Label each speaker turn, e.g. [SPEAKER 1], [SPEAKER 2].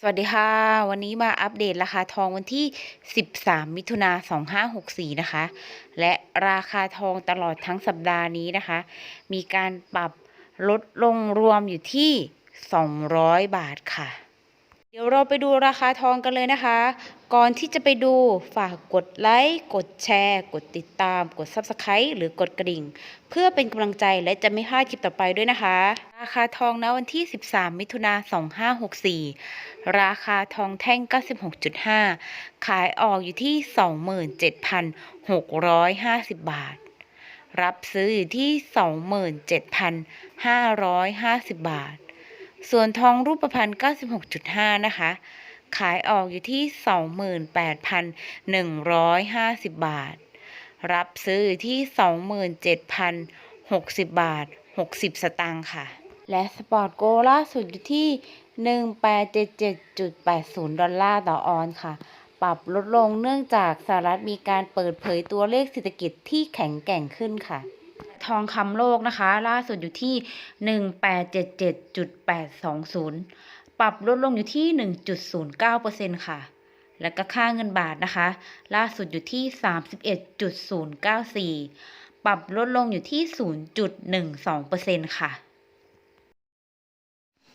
[SPEAKER 1] สวัสดีค่ะ วันนี้มาอัปเดตราคาทองวันที่ 13 มิถุนา2564 นะคะ และราคาทองตลอดทั้งสัปดาห์นี้นะคะ มีการปรับลดลงรวมอยู่ที่ 200 บาทค่ะ ดี๋ยวเราไปดูราคาทองกันเลยนะคะ ก่อนที่จะไปดูฝากกดไลค์ กดแชร์ กดติดตาม กด Subscribe หรือกดกระดิ่ง เพื่อเป็นกำลังใจและจะไม่พลาดคลิปต่อไปด้วยนะคะ ราคาทองณวันที่ 13 มิถุนา2564 ราคาทองแท่ง 96.5 ขายออกอยู่ที่ 27,650 บาท รับซื้ออยู่ที่ 27,550 บาท ส่วนทองรูปพรรณ96.5 นะคะ ขายออกอยู่ที่ 28,150 บาท รับซื้ออยู่ที่ 27,060 บาท 60 สตางค์ค่ะ และสปอร์ตโกล่าสุดอยู่ที่ 1877.80 ดอลลาร์ต่อออนซ์ค่ะ ปรับลดลงเนื่องจากสหรัฐมีการเปิดเผยตัวเลขเศรษฐกิจที่แข็งแกร่งขึ้นค่ะ ทองคำโลกนะคะ ล่าสุดอยู่ที่ 1877.820 ปรับลดลงอยู่ที่ 1.09%ค่ะ แล้วก็ค่าเงินบาทนะคะ ล่าสุดอยู่ที่ 31.094 ปรับลดลงอยู่ที่ 0.12%ค่ะ